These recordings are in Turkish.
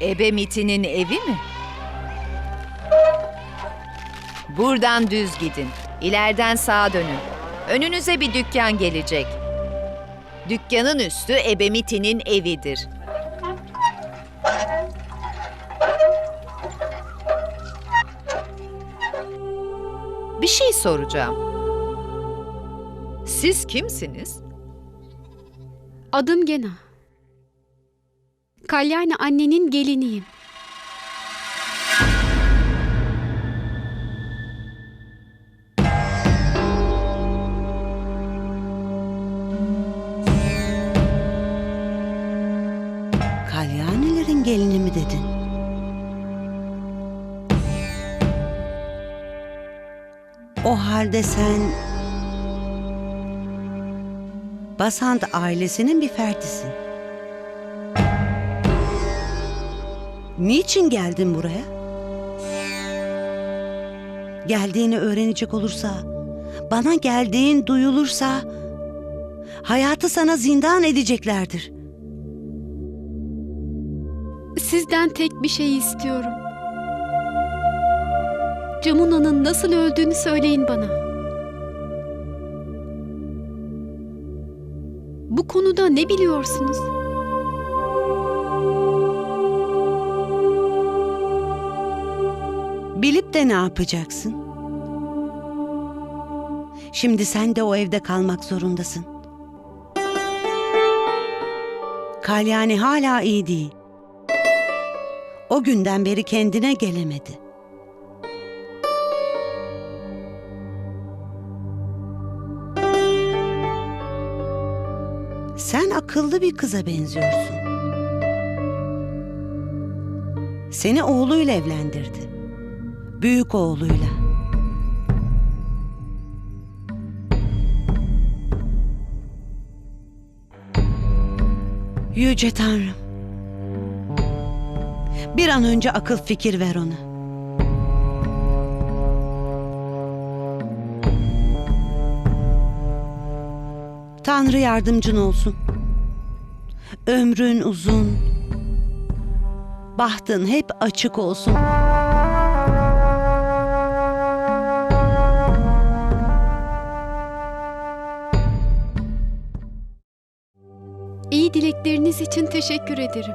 Ebe Miti'nin evi mi? Buradan düz gidin. İleriden sağa dönün. Önünüze bir dükkan gelecek. Dükkanın üstü Ebe Miti'nin evidir. Bir şey soracağım. Siz kimsiniz? Adım Gena. Kalyani annenin geliniyim. Kalyanilerin gelini mi dedin? O halde sen... Basant ailesinin bir ferdisin. Niçin geldin buraya? Geldiğini öğrenecek olursa, bana geldiğin duyulursa, hayatı sana zindan edeceklerdir. Sizden tek bir şey istiyorum. Camuna'nın nasıl öldüğünü söyleyin bana. Bu konuda ne biliyorsunuz? Bilip de ne yapacaksın? Şimdi sen de o evde kalmak zorundasın. Kalyani hala iyi değil. O günden beri kendine gelemedi. Sen akıllı bir kıza benziyorsun. Seni oğluyla evlendirdi. Büyük oğluyla. Yüce Tanrım. Bir an önce akıl fikir ver ona. Tanrı yardımcın olsun. Ömrün uzun. Bahtın hep açık olsun. Dilekleriniz için teşekkür ederim.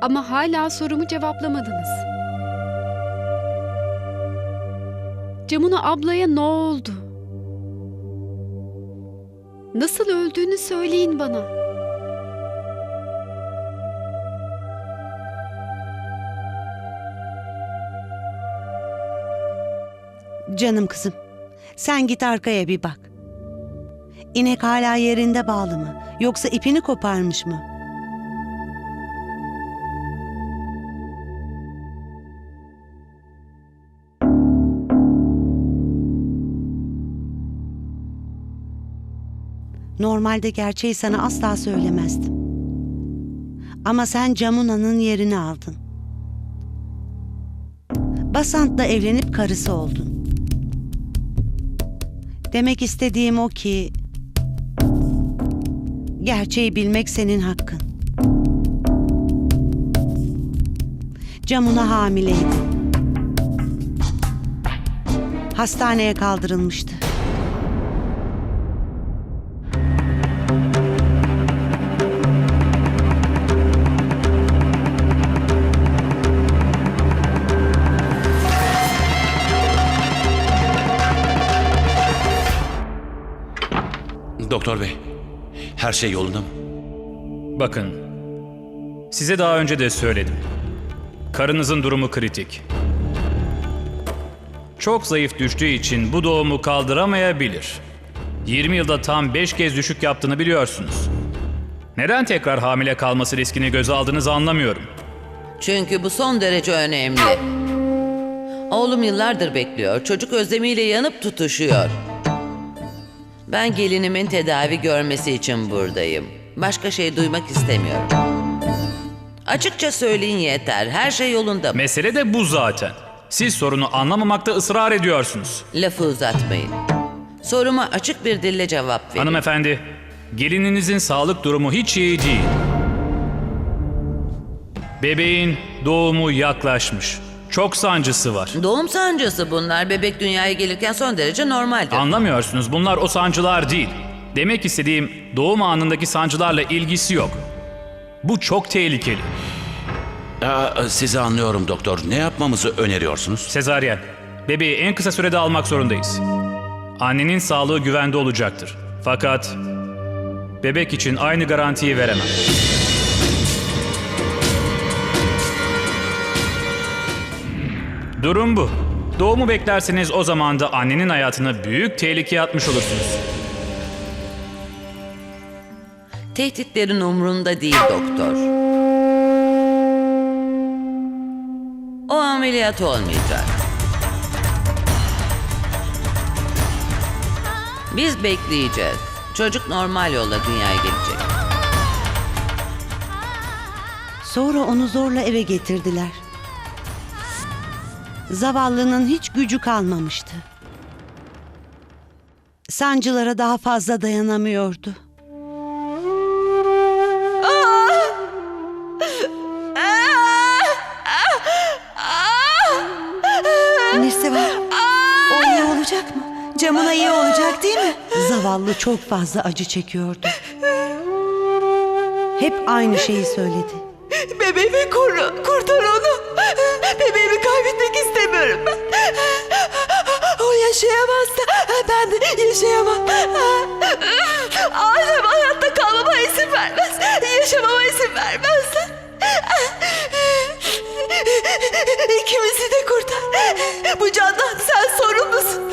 Ama hala sorumu cevaplamadınız. Camuna ablaya ne oldu? Nasıl öldüğünü söyleyin bana. Canım kızım, sen git arkaya bir bak. İnek hala yerinde bağlı mı? Yoksa ipini koparmış mı? Normalde gerçeği sana asla söylemezdim. Ama sen Camuna'nın yerini aldın. Basant'la evlenip karısı oldun. Demek istediğim o ki gerçeği bilmek senin hakkın. Camuna hamileydi. Hastaneye kaldırılmıştı. Doktor bey, her şey yolunda mı? Bakın, size daha önce de söyledim. Karınızın durumu kritik. Çok zayıf düştüğü için bu doğumu kaldıramayabilir. 20 yılda tam 5 kez düşük yaptığını biliyorsunuz. Neden tekrar hamile kalması riskini göze aldığınızı anlamıyorum. Çünkü bu son derece önemli. Oğlum yıllardır bekliyor. Çocuk özlemiyle yanıp tutuşuyor. Ben gelinimin tedavi görmesi için buradayım. Başka şey duymak istemiyorum. Açıkça söyleyin yeter. Her şey yolunda mı? Mesele de bu zaten. Siz sorunu anlamamakta ısrar ediyorsunuz. Lafı uzatmayın. Soruma açık bir dille cevap verin. Hanımefendi, gelininizin sağlık durumu hiç iyi değil. Bebeğin doğumu yaklaşmış. Çok sancısı var. Doğum sancısı bunlar. Bebek dünyaya gelirken son derece normaldir. Anlamıyorsunuz bunlar o sancılar değil. Demek istediğim doğum anındaki sancılarla ilgisi yok. Bu çok tehlikeli. Aa, sizi anlıyorum doktor. Ne yapmamızı öneriyorsunuz? Sezaryen, bebeği en kısa sürede almak zorundayız. Annenin sağlığı güvende olacaktır. Fakat bebek için aynı garantiyi veremem. Durum bu. Doğumu beklerseniz o zaman da annenin hayatını büyük tehlikeye atmış olursunuz. Tehditlerin umrunda değil doktor. O ameliyat olmayacak. Biz bekleyeceğiz. Çocuk normal yolla dünyaya gelecek. Sonra onu zorla eve getirdiler. Zavallının hiç gücü kalmamıştı. Sancılara daha fazla dayanamıyordu. Nesi var? O iyi olacak mı? Camına iyi olacak değil mi? Zavallı çok fazla acı çekiyordu. Hep aynı şeyi söyledi. Bebeğimi koru, kurtar onu. O yaşayamazsa ben de yaşayamam. Ailem hayatta kalmama izin vermez. Yaşamama izin vermez. İkimizi de kurtar. Bu candan sen sorumlusun.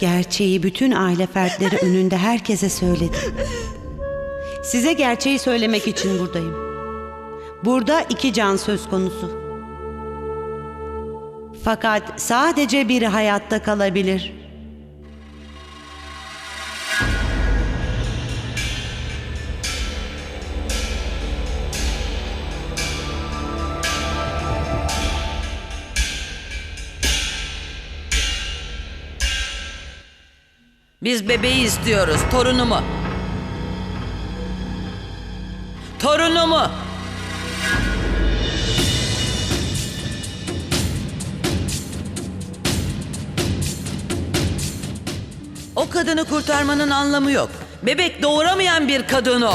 Gerçeği bütün aile fertleri önünde herkese söyledi. Size gerçeği söylemek için buradayım. Burada iki can söz konusu. Fakat sadece biri hayatta kalabilir. Biz bebeği istiyoruz, torunumu. Torunumu. O kadını kurtarmanın anlamı yok. Bebek doğuramayan bir kadın o.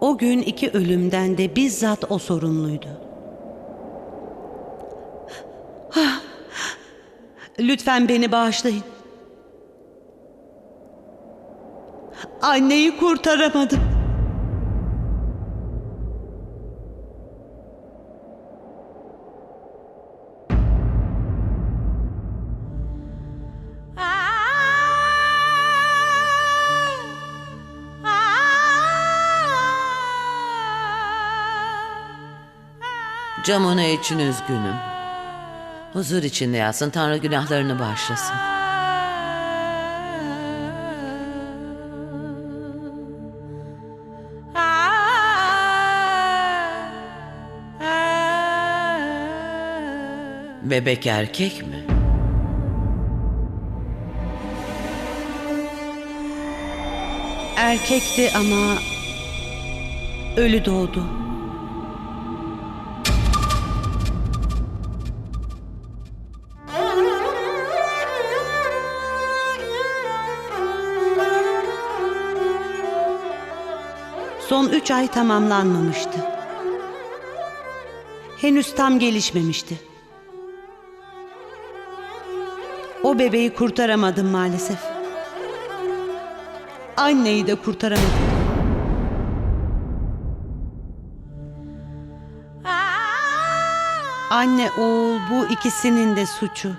O gün iki ölümden de bizzat o sorumluydu. Lütfen beni bağışlayın. Anneyi kurtaramadım. Camına için üzgünüm. Huzur içinde yatsın, Tanrı günahlarını bağışlasın. Bebek erkek mi? Erkekti ama ölü doğdu. Son üç ay tamamlanmamıştı. Henüz tam gelişmemişti. O bebeği kurtaramadım maalesef. Anneyi de kurtaramadım. Anne oğul bu ikisinin de suçu.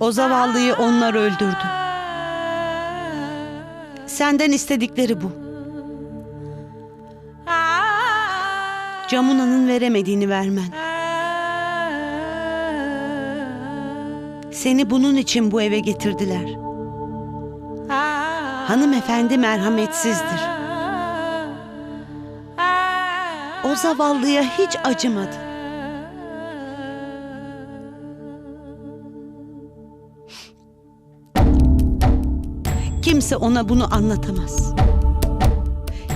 O zavallıyı onlar öldürdü. Senden istedikleri bu. Camuna'nın veremediğini vermen. Seni bunun için bu eve getirdiler. Hanımefendi merhametsizdir. O zavallıya hiç acımadı. Kimse ona bunu anlatamaz.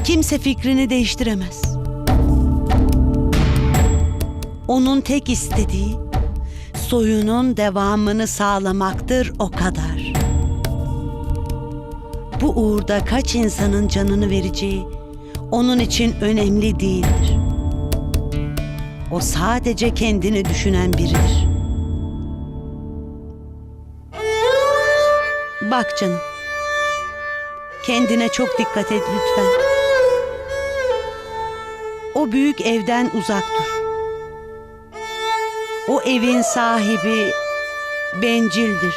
Kimse fikrini değiştiremez. Onun tek istediği soyunun devamını sağlamaktır o kadar. Bu uğurda kaç insanın canını vereceği onun için önemli değildir. O sadece kendini düşünen biridir. Bak canım. Kendine çok dikkat et lütfen. O büyük evden uzak dur. O evin sahibi bencildir.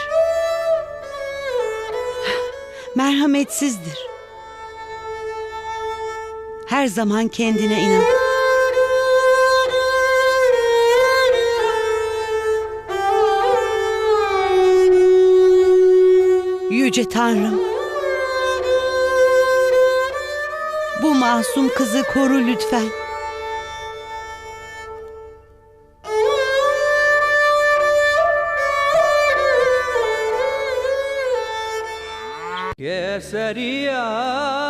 Merhametsizdir. Her zaman kendine inan. Yüce Tanrım. Bu masum kızı koru lütfen. Keseria